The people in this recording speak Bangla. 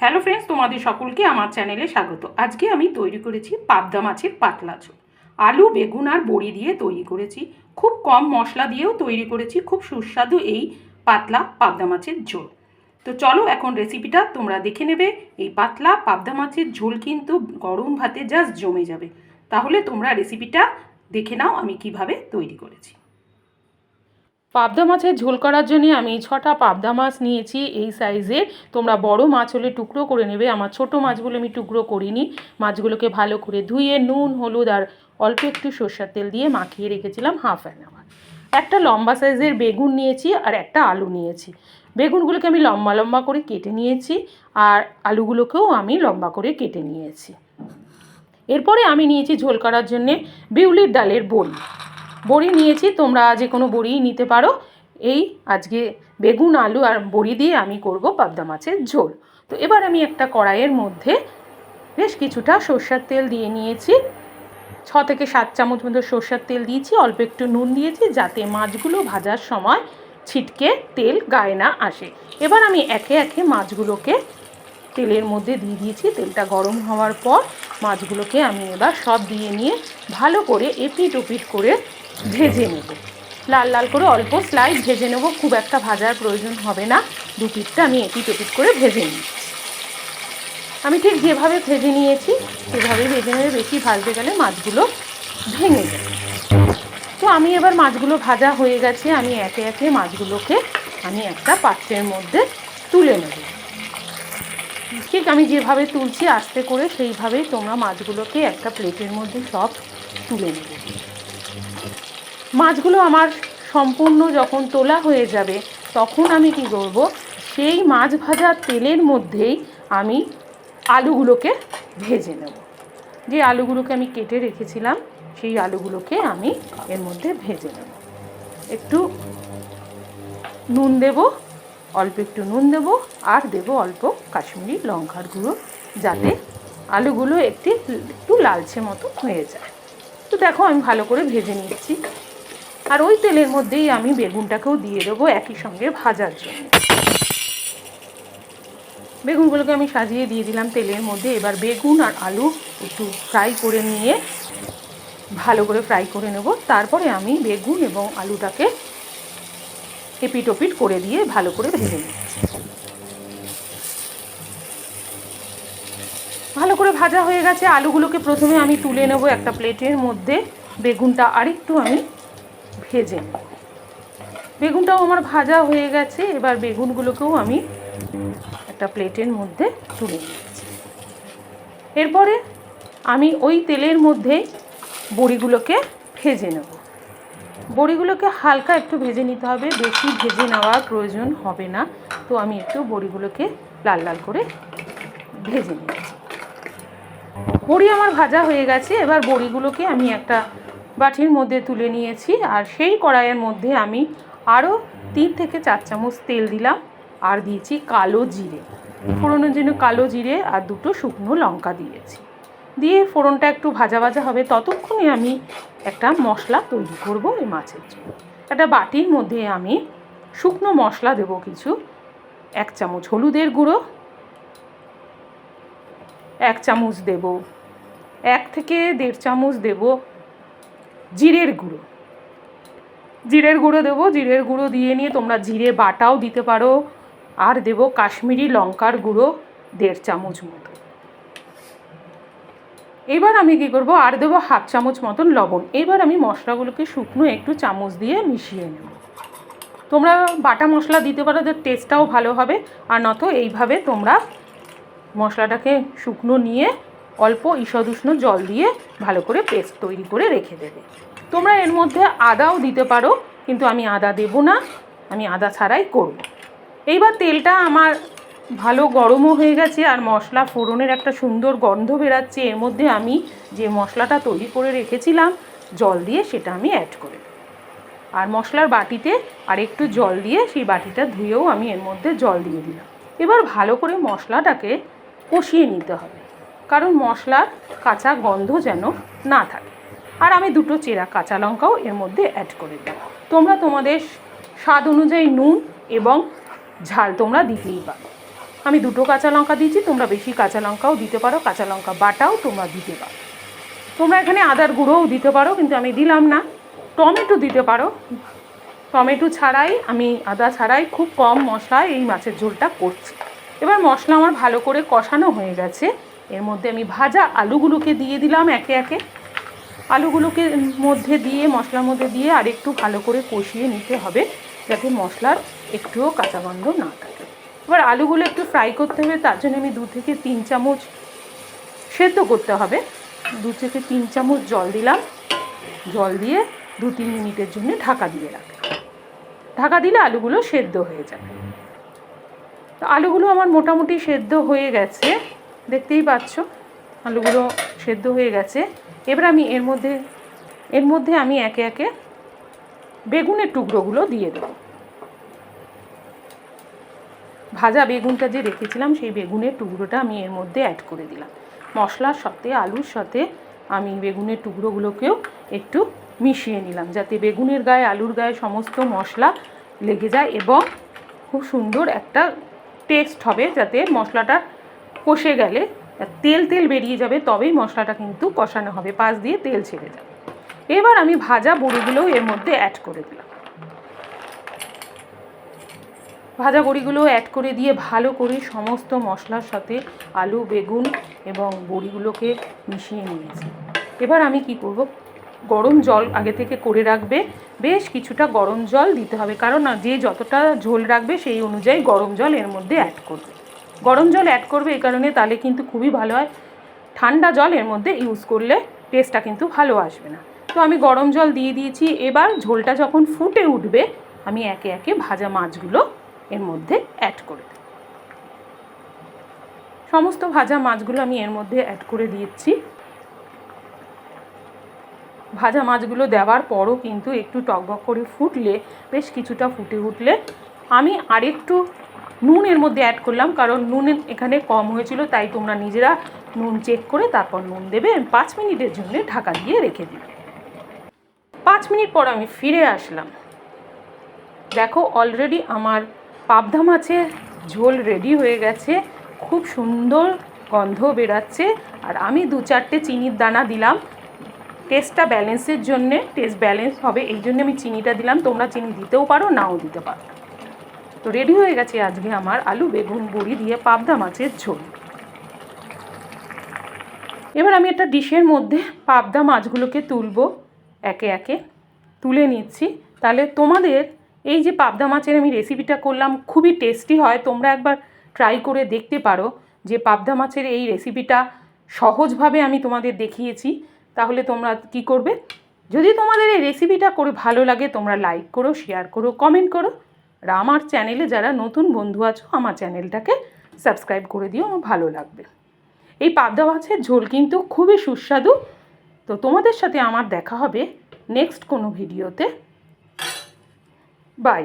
হ্যালো ফ্রেন্ডস তোমাদের সকলকে আমার চ্যানেলে স্বাগত। আজকে আমি তৈরি করেছি পাবদা মাছের পাতলা ঝোল। আলু, বেগুন আর বড়ি দিয়ে তৈরি করেছি। খুব কম মশলা দিয়েও তৈরি করেছি। খুব সুস্বাদু এই পাতলা পাবদা মাছের ঝোল। তো চলো এখন রেসিপিটা তোমরা দেখে নেবে। এই পাতলা পাবদা মাছের ঝোল কিন্তু গরম ভাতে জাস্ট জমে যাবে। তাহলে তোমরা রেসিপিটা দেখে নাও আমি কীভাবে তৈরি করেছি। পাবদা মাছের ঝোল করার জন্য আমি ছটা পাবদা মাছ নিয়েছি এই সাইজের তোমরা বড় মাছ হলে টুকরো করে নেবে, আমার ছোট মাছগুলো আমি টুকরো করিনি। মাছগুলোকে ভালো করে ধুয়ে নুন, হলুদ আর অল্প একটু সর্ষের তেল দিয়ে মাখিয়ে রেখেছিলাম হাফ অ্যান আওয়ার একটা লম্বা সাইজের বেগুন নিয়েছি আর একটা আলু নিয়েছি। বেগুনগুলোকে আমি লম্বা লম্বা করে কেটে নিয়েছি আর আলুগুলোকেও আমি লম্বা করে কেটে নিয়েছি। এরপরে আমি নিয়েছি ঝোল করার জন্যে বিউলির ডালের বড়ি। বড়ি নিয়েছি, তোমরা যে কোনো বড়িই নিতে পারো। এই আজকে বেগুন, আলু আর বড়ি দিয়ে আমি করব পাবদা মাছের ঝোল। তো এবার আমি একটা কড়াইয়ের মধ্যে বেশ কিছুটা সর্ষের তেল দিয়ে নিয়েছি। ছ থেকে সাত চামচ মতো সর্ষের তেল দিয়েছি, অল্প একটু নুন দিয়েছি যাতে মাছগুলো ভাজার সময় ছিটকে তেল গায়ে না আসে। এবার আমি একে একে মাছগুলোকে তেলের মধ্যে দিয়ে দিয়েছি। তেলটা গরম হওয়ার পর মাছগুলোকে আমি এবার সব দিয়ে নিয়ে ভালো করে এপিট ওপিট করে ভেজে নেব। লাল লাল করে অল্প স্লাইস ভেজে নেব। খুব একটা ভাজার প্রয়োজন হবে না। দু পিঠটা আমি এপিট ওপিট করে ভেজে নিচ্ছি। আমি ঠিক যেভাবে ভেজে নিয়েছি, সেভাবে ভেজে নেবে। বেশি ভাজতে গেলে মাছগুলো ভেঙে যাবে। তো আমি এবার মাছগুলো ভাজা হয়ে গেছে। আমি একে একে মাছগুলোকে আমি একটা পাত্রের মধ্যে তুলে নেব। ঠিক আমি যেভাবে তুলছি আস্তে করে সেইভাবেই তোমরা মাছগুলোকে একটা প্লেটের মধ্যে সব তুলে নেবে। মাছগুলো আমার সম্পূর্ণ যখন তোলা হয়ে যাবে, তখন আমি কি করব? সেই মাছ ভাজা তেলের মধ্যেই আমি আলুগুলোকে ভেজে নেব। যে আলুগুলোকে আমি কেটে রেখেছিলাম, সেই আলুগুলোকে আমি এর মধ্যে ভেজে নেব। একটু নুন দেব, অল্প একটু নুন দেব, আর দেব অল্প কাশ্মীরি লঙ্কার গুঁড়ো, যাতে আলুগুলো একটি, একটু লালচে মতো হয়ে যায়। তো দেখো, আমি ভালো করে ভেজে নিচ্ছি। আর ওই তেলের মধ্যেই আমি বেগুনটাকেও দিয়ে দেবো একই সঙ্গে ভাজার জন্য। বেগুনগুলোকে আমি সাজিয়ে দিয়ে দিলাম তেলের মধ্যে। এবার বেগুন আর আলু একটু ফ্রাই করে নিয়ে ভালো করে ফ্রাই করে নেব। তারপরে আমি বেগুন এবং আলুটাকে এপিট ওপিট করে দিয়ে ভালো করে ভেজে নিচ্ছি ভালো করে ভাজা হয়ে গেছে। আলুগুলোকে প্রথমে আমি তুলে নেব একটা প্লেটের মধ্যে। বেগুনটা আরেকটু আমি ভেজে নেব বেগুনটাও আমার ভাজা হয়ে গেছে, এবার বেগুনগুলোকেও আমি একটা প্লেটের মধ্যে তুলে নিচ্ছি। এরপরে আমি ওই তেলের মধ্যে বড়িগুলোকে ভেজে নেব। বড়িগুলোকে হালকা একটু ভেজে নিতে হবে, বেশি ভেজে নেওয়ার প্রয়োজন হবে না। তো আমি একটু বড়িগুলোকে লাল লাল করে ভেজে নিচ্ছি। বড়ি আমার ভাজা হয়ে গেছে, এবার বড়িগুলোকে আমি একটা বাটির মধ্যে তুলে নিয়েছি আর সেই কড়াইয়ের মধ্যে আমি আরও তিন থেকে চার চামচ তেল দিলাম আর দিয়েছি কালো জিরে। ফোড়নের জন্য কালো জিরে আর দুটো শুকনো লঙ্কা দিয়েছি। দিয়ে ফোড়নটা একটু ভাজা ভাজা হবে ততক্ষণে আমি একটা মশলা তৈরি করব এই মাছের জন্য। একটা বাটির মধ্যে আমি শুকনো মশলা দেব কিছু, এক চামচ হলুদের গুঁড়ো, এক চামচ দেব, এক থেকে দেড় চামচ দেব জিরের গুঁড়ো। জিরের গুঁড়ো দেবো, জিরের গুঁড়ো দিয়ে নিয়ে তোমরা জিরে বাটাও দিতে পারো। আর দেবো কাশ্মীরি লঙ্কার গুঁড়ো দেড় চামচ মতো। এবার আমি কী করব, আর দেবো হাফ চামচ মতন লবণ। এবার আমি মশলাগুলোকে শুকনো একটু চামচ দিয়ে মিশিয়ে নেব। তোমরা বাটা মশলা দিতে পারো, যে টেস্টটাও ভালো হবে। আর নত এইভাবে তোমরা মশলাটাকে শুকনো নিয়ে অল্প ঈষদ উষ্ণ জল দিয়ে ভালো করে পেস্ট তৈরি করে রেখে দেবে। তোমরা এর মধ্যে আদাও দিতে পারো, কিন্তু আমি আদা দেব না, আমি আদা ছাড়াই করব। এইবার তেলটা আমার ভালো গরমও হয়ে গেছে আর মশলা ফোড়নের একটা সুন্দর গন্ধ বেরাচ্ছে। এর মধ্যে আমি যে মশলাটা তৈরি করে রেখেছিলাম, জল দিয়ে সেটা আমি অ্যাড করে আর মশলার বাটিতে আর একটু জল দিয়ে সেই বাটিটা ধুয়েও আমি এর মধ্যে জল দিয়ে দিলাম। এবার ভালো করে মশলাটাকে কষিয়ে নিতে হবে। কারণ মশলার কাঁচা গন্ধ যেন না থাকে। আর আমি দুটো চেরা কাঁচা লঙ্কাও এর মধ্যে অ্যাড করে দেব। তোমরা তোমাদের স্বাদ অনুযায়ী নুন এবং ঝাল তোমরা দিতেই পারো। আমি দুটো কাঁচা লঙ্কা দিয়েছি, তোমরা বেশি কাঁচা লঙ্কাও দিতে পারো, কাঁচা লঙ্কা বাটাও তোমরা দিতে পারো। তোমরা এখানে আদার গুঁড়োও দিতে পারো, কিন্তু আমি দিলাম না। টমেটো দিতে পারো। টমেটো ছাড়াই আমি আদা ছাড়াই খুব কম মশলায় এই মাছের ঝোলটা করছি। এবার মশলা আমার ভালো করে কষানো হয়ে গেছে। এর মধ্যে আমি ভাজা আলুগুলোকে দিয়ে দিলাম একে একে। আলুগুলোকে মধ্যে দিয়ে, মশলার মধ্যে দিয়ে আর একটু ভালো করে কষিয়ে নিতে হবে যাতে মশলার একটুও কাঁচা গন্ধ না থাকে। এবার আলুগুলো একটু ফ্রাই করতে হবে, তার জন্য আমি দু থেকে তিন চামচ সেদ্ধ করতে হবে। দু থেকে তিন চামচ জল দিলাম। জল দিয়ে দু তিন মিনিটের জন্য ঢাকা দিয়ে রাখলাম। ঢাকা দিলে আলুগুলো সেদ্ধ হয়ে যাবে। তো আলুগুলো আমার মোটামুটি সেদ্ধ হয়ে গেছে। দেখতেই পাচ্ছ, আলুগুলো সেদ্ধ হয়ে গেছে। এবার আমি এর মধ্যে এর মধ্যে আমি একে একে বেগুনের টুকরোগুলো দিয়ে দেবো। ভাজা বেগুনটা যে রেখেছিলাম, সেই বেগুনের টুকরোটা আমি এর মধ্যে অ্যাড করে দিলাম। মশলার সাথে, আলুর সাথে আমি বেগুনের টুকরোগুলোকেও একটু মিশিয়ে নিলাম, যাতে বেগুনের গায়ে, আলুর গায়ে সমস্ত মশলা লেগে যায় এবং খুব সুন্দর একটা টেস্ট হবে যাতে মশলাটা কষে গেলে তেল তেল বেরিয়ে যাবে, তবেই মশলাটা কিন্তু কষানো হবে, পাশ দিয়ে তেল ছেড়ে যাবে। এবার আমি ভাজা বড়িগুলোও এর মধ্যে অ্যাড করে দিলাম। ভাজা বড়িগুলো অ্যাড করে দিয়ে ভালো করে সমস্ত মশলার সাথে আলু, বেগুন এবং বড়িগুলোকে মিশিয়ে নিয়েছি। এবার আমি কি করব? গরম জল আগে থেকে করে রাখবে, বেশ কিছুটা গরম জল দিতে হবে। কারণ যে যতটা ঝোল রাখবে, সেই অনুযায়ী গরম জল এর মধ্যে অ্যাড করবে। গরম জল অ্যাড করবে এই কারণে তাহলে কিন্তু খুবই ভালো হয়। ঠান্ডা জল এর মধ্যে ইউজ করলে টেস্টটা কিন্তু ভালো আসবে না। তো আমি গরম জল দিয়ে দিয়েছি। এবার ঝোলটা যখন ফুটে উঠবে, আমি একে একে ভাজা মাছগুলো এর মধ্যে অ্যাড করে দেব। সমস্ত ভাজা মাছগুলো আমি এর মধ্যে অ্যাড করে দিয়েছি। ভাজা মাছগুলো দেওয়ার পরও কিন্তু একটু টকবক করে ফুটলে বেশ কিছুটা ফুটে উঠলে আমি আরেকটু নুন এর মধ্যে অ্যাড করলাম, কারণ নুন এখানে কম হয়েছিল, তাই তোমরা নিজেরা নুন চেক করে তারপর নুন দেবে। পাঁচ মিনিটের জন্য ঢাকা দিয়ে রেখে দিবে পাঁচ মিনিট পর আমি ফিরে আসলাম। দেখো অলরেডি আমার পাবদা মাছের ঝোল রেডি হয়ে গেছে, খুব সুন্দর গন্ধ বেরাচ্ছে আর আমি দু চারটে চিনির দানা দিলাম। টেস্টটা ব্যালেন্সের জন্যে টেস্ট ব্যালেন্স হবে, এই জন্য আমি চিনিটা দিলাম। তোমরা চিনি দিতেও পারো, নাও দিতে পারো। তো রেডি হয়ে গেছে আজকে আমার আলু, বেগুন, বড়ি দিয়ে পাবদা মাছের ঝোল। এবার আমি একটা ডিশের মধ্যে পাবদা মাছগুলোকে তুলবো, একে একে তুলে নিচ্ছি। তাহলে তোমাদের এই যে পাবদা মাছের আমি রেসিপিটা করলাম, খুবই টেস্টি হয়। তোমরা একবার ট্রাই করে দেখতে পারো যে পাবদা মাছের এই রেসিপিটা সহজভাবে আমি তোমাদের দেখিয়েছি। তাহলে তোমরা কি করবে? যদি তোমাদের এই রেসিপিটা করে ভালো লাগে, তোমরা লাইক করো শেয়ার করো কমেন্ট করো। আর আমার চ্যানেলে যারা নতুন বন্ধু আছো, আমার চ্যানেলটাকে সাবস্ক্রাইব করে দিও, আমার ভালো লাগবে। এই পাবদা মাছের ঝোল কিন্তু খুবই সুস্বাদু। তো তোমাদের সাথে আমার দেখা হবে নেক্সট কোনো ভিডিওতে বাই